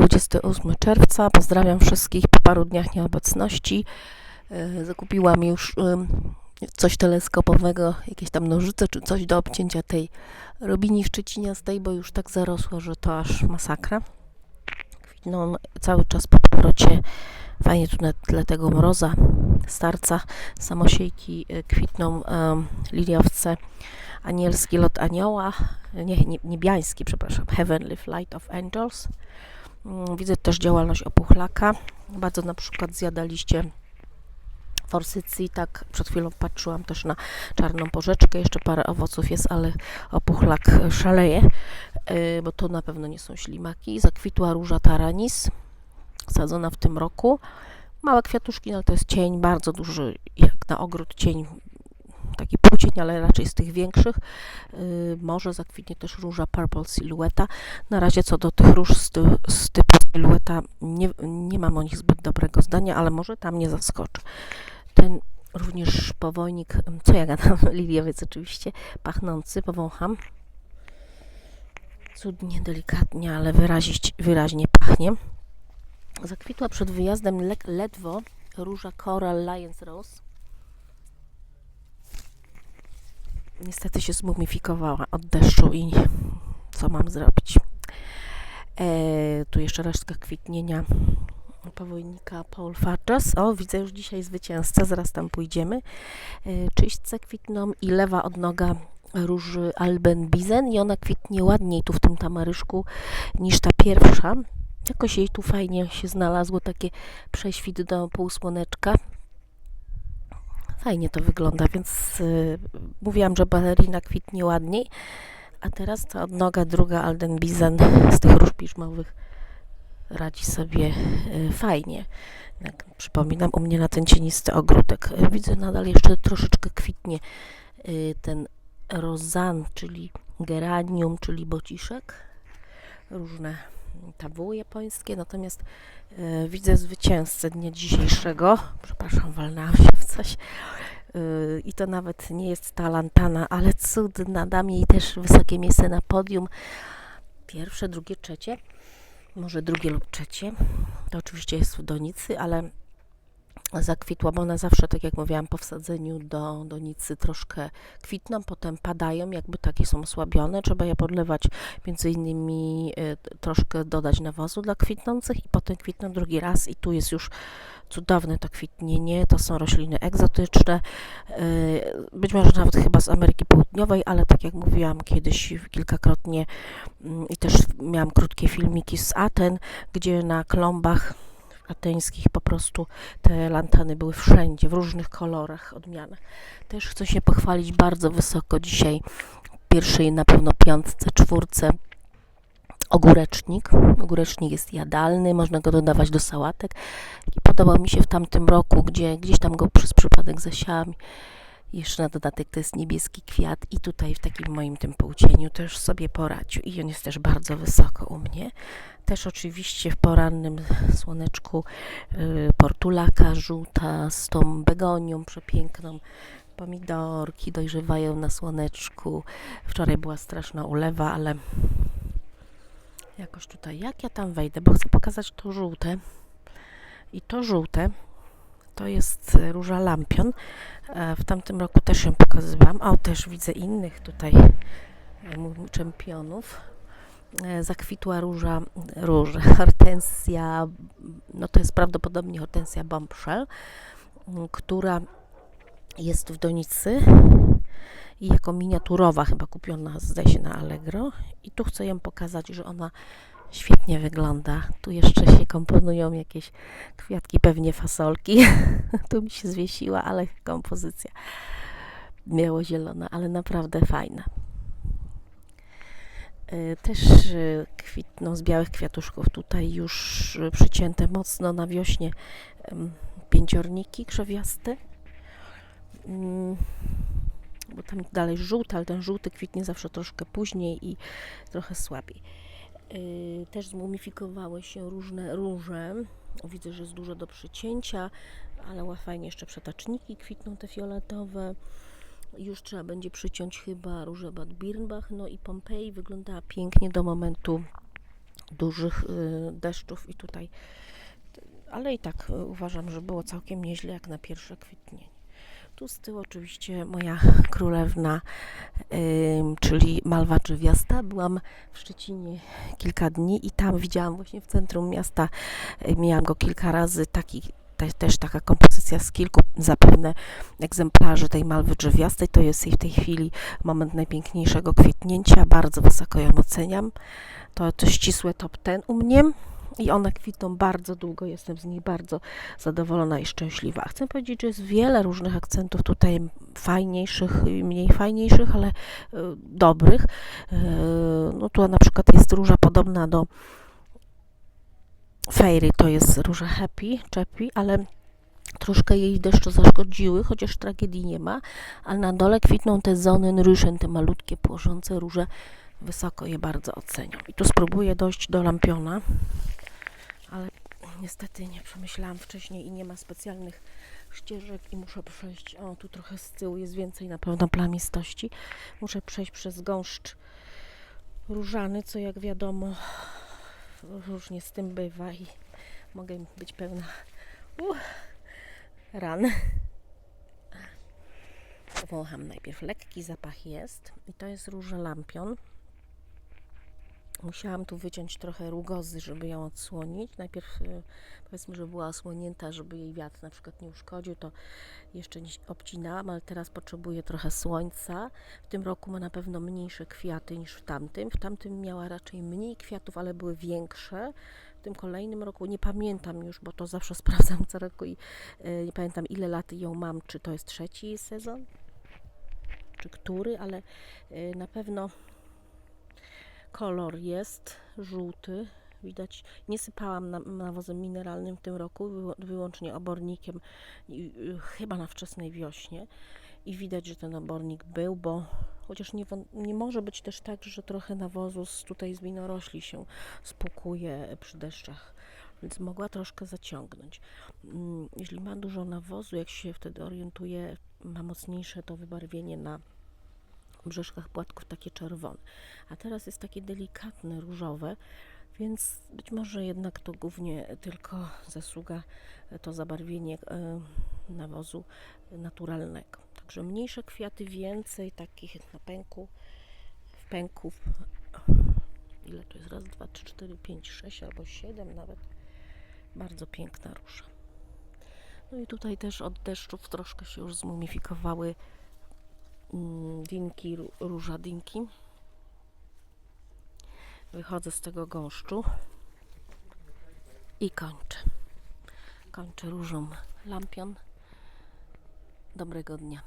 28 czerwca. Pozdrawiam wszystkich po paru dniach nieobecności. E, Zakupiłam już coś teleskopowego, jakieś tam nożyce czy coś do obcięcia tej robini szczeciniastej, bo już tak zarosło, że to aż masakra. Kwitną cały czas po powrocie. Fajnie tu na tle tego mroza, starca, samosiejki e, kwitną, em, liliowce, anielski lot anioła, nie, nie, niebiański, przepraszam, Heavenly Flight of Angels. Mm, Widzę też działalność opuchlaka. Bardzo na przykład zjadaliście forsycji, tak przed chwilą patrzyłam też na czarną porzeczkę, jeszcze parę owoców jest, ale opuchlak szaleje, e, bo to na pewno nie są ślimaki. Zakwitła róża taranis, sadzona w tym roku. Małe kwiatuszki, no to jest cień bardzo duży, jak na ogród cień, taki półcień, ale raczej z tych większych. Y, Może zakwitnie też róża Purple Silhouetta. Na razie co do tych róż z, ty, z typu Silhouetta nie, nie mam o nich zbyt dobrego zdania, ale może tam nie zaskoczy. Ten również powojnik, co ja gadam, liliowiec oczywiście, pachnący, powącham. Cudnie, delikatnie, ale wyrazić, wyraźnie pachnie. Zakwitła przed wyjazdem lek, ledwo róża Coral Lions Rose. Niestety się zmumifikowała od deszczu i co mam zrobić? E, tu jeszcze resztka kwitnienia powojnika Paul Farges. O, widzę już dzisiaj zwycięzcę, zaraz tam pójdziemy. E, czyśćce kwitną i lewa odnoga róży Alben Bizen i ona kwitnie ładniej tu w tym tamaryszku niż ta pierwsza. Jakoś jej tu fajnie się znalazło takie prześwit do półsłoneczka. Fajnie to wygląda, więc y, mówiłam, że balerina kwitnie ładniej. A teraz ta odnoga druga Alden Bizen z tych róż piżmowych radzi sobie y, fajnie. Jak przypominam, u mnie na ten cienisty ogródek. Widzę nadal jeszcze troszeczkę kwitnie y, ten rozan, czyli geranium, czyli bociszek. Różne tabuły japońskie, natomiast e, widzę zwycięzcę dnia dzisiejszego. Przepraszam, walnęłam się w coś. E, I to nawet nie jest ta lantana, ale cudna. Dam jej też wysokie miejsce na podium. Pierwsze, drugie, trzecie. Może drugie lub trzecie. To oczywiście jest w donicy, ale zakwitła, bo one zawsze, tak jak mówiłam, po wsadzeniu do donicy troszkę kwitną, potem padają, jakby takie są osłabione. Trzeba je podlewać, między innymi y, troszkę dodać nawozu dla kwitnących i potem kwitną drugi raz i tu jest już cudowne to kwitnienie. To są rośliny egzotyczne, y, być może nawet chyba z Ameryki Południowej, ale tak jak mówiłam kiedyś kilkakrotnie mm, i też miałam krótkie filmiki z Aten, gdzie na klombach ateńskich po prostu te lantany były wszędzie, w różnych kolorach, odmianach. Też chcę się pochwalić bardzo wysoko dzisiaj, pierwszej na pewno piątce, czwórce, ogórecznik. Ogórecznik jest jadalny, można go dodawać do sałatek. I podobał mi się w tamtym roku, gdzie gdzieś tam go przez przypadek zasiałam. Jeszcze na dodatek to jest niebieski kwiat i tutaj w takim moim tym półcieniu też sobie poradził. I on jest też bardzo wysoko u mnie. Też oczywiście w porannym słoneczku y, portulaka żółta z tą begonią przepiękną. Pomidorki dojrzewają na słoneczku. Wczoraj była straszna ulewa, ale jakoś tutaj, jak ja tam wejdę, bo chcę pokazać to żółte. I to żółte to jest e, róża lampion. E, W tamtym roku też ją pokazywałam. O, też widzę innych tutaj e, czempionów. Zakwitła róża, róża, hortensja, no to jest prawdopodobnie hortensja bombshell, która jest w donicy i jako miniaturowa chyba kupiona, zdaje się, na Allegro. I tu chcę ją pokazać, że ona świetnie wygląda. Tu jeszcze się komponują jakieś kwiatki, pewnie fasolki. tu mi się zwiesiła, ale kompozycja biało-zielona, ale naprawdę fajna. Y, Też y, kwitną z białych kwiatuszków tutaj już y, przycięte mocno na wiośnie pięciorniki krzewiaste. Mm, Bo tam dalej żółty, ale ten żółty kwitnie zawsze troszkę później i trochę słabiej. Y, Też zmumifikowały się różne róże. Widzę, że jest dużo do przycięcia, ale fajnie jeszcze przetaczniki kwitną te fioletowe. Już trzeba będzie przyciąć chyba różę Bad Birnbach. No i Pompeii wyglądała pięknie do momentu dużych y, deszczów i tutaj, ale i tak y, uważam, że było całkiem nieźle jak na pierwsze kwitnienie. Tu z tyłu oczywiście moja królewna, ym, czyli malwa drzewiasta. Byłam w Szczecinie kilka dni i tam widziałam właśnie w centrum miasta, y, miałam go kilka razy, taki, te, też taka kompozycja z kilku zapewne egzemplarzy tej malwy drzewiastej. To jest jej w tej chwili moment najpiękniejszego kwitnięcia, bardzo wysoko ją oceniam. To, to ścisłe top ten u mnie i one kwitną bardzo długo, jestem z nich bardzo zadowolona i szczęśliwa. Chcę powiedzieć, że jest wiele różnych akcentów tutaj fajniejszych i mniej fajniejszych, ale y, dobrych. Y, no tu na przykład jest róża podobna do Fairy, to jest róża Happy, Chappy, ale troszkę jej deszcze zaszkodziły, chociaż tragedii nie ma, ale na dole kwitną te Sonnenrüschen, te malutkie płożące róże. Wysoko je bardzo oceniam. I tu spróbuję dojść do lampiona, ale niestety nie przemyślałam wcześniej i nie ma specjalnych ścieżek i muszę przejść, o tu trochę z tyłu jest więcej na pewno plamistości, muszę przejść przez gąszcz różany, co jak wiadomo różnie z tym bywa i mogę być pełna uh, ran. Wącham najpierw, lekki zapach jest i to jest róża lampion. Musiałam tu wyciąć trochę rugozy, żeby ją odsłonić. Najpierw y, powiedzmy, że była osłonięta, żeby jej wiatr na przykład nie uszkodził, to jeszcze nie obcinałam, ale teraz potrzebuję trochę słońca. W tym roku ma na pewno mniejsze kwiaty niż w tamtym. W tamtym miała raczej mniej kwiatów, ale były większe. W tym kolejnym roku nie pamiętam już, bo to zawsze sprawdzam co roku i y, nie pamiętam ile lat ją mam, czy to jest trzeci sezon, czy który, ale y, na pewno kolor jest żółty. Widać, nie sypałam na- nawozem mineralnym w tym roku, wyłącznie obornikiem, y, chyba na wczesnej wiośnie. I widać, że ten obornik był, bo chociaż nie, nie może być też tak, że trochę nawozu z, tutaj z winorośli się spłukuje przy deszczach, więc mogła troszkę zaciągnąć. Mm, Jeśli ma dużo nawozu, jak się wtedy orientuje, ma mocniejsze to wybarwienie na brzuszkach płatków takie czerwone. A teraz jest takie delikatne, różowe, więc być może jednak to głównie tylko zasługa e, to zabarwienie e, nawozu naturalnego. Także mniejsze kwiaty, więcej takich na pęku, w pęków. Ile to jest? Raz, dwa, trzy, cztery, pięć, sześć albo siedem nawet. Bardzo piękna róża. No i tutaj też od deszczów troszkę się już zmumifikowały dinki, ró- róża dinki. Wychodzę z tego gąszczu i kończę. Kończę różą lampion. Dobrego dnia.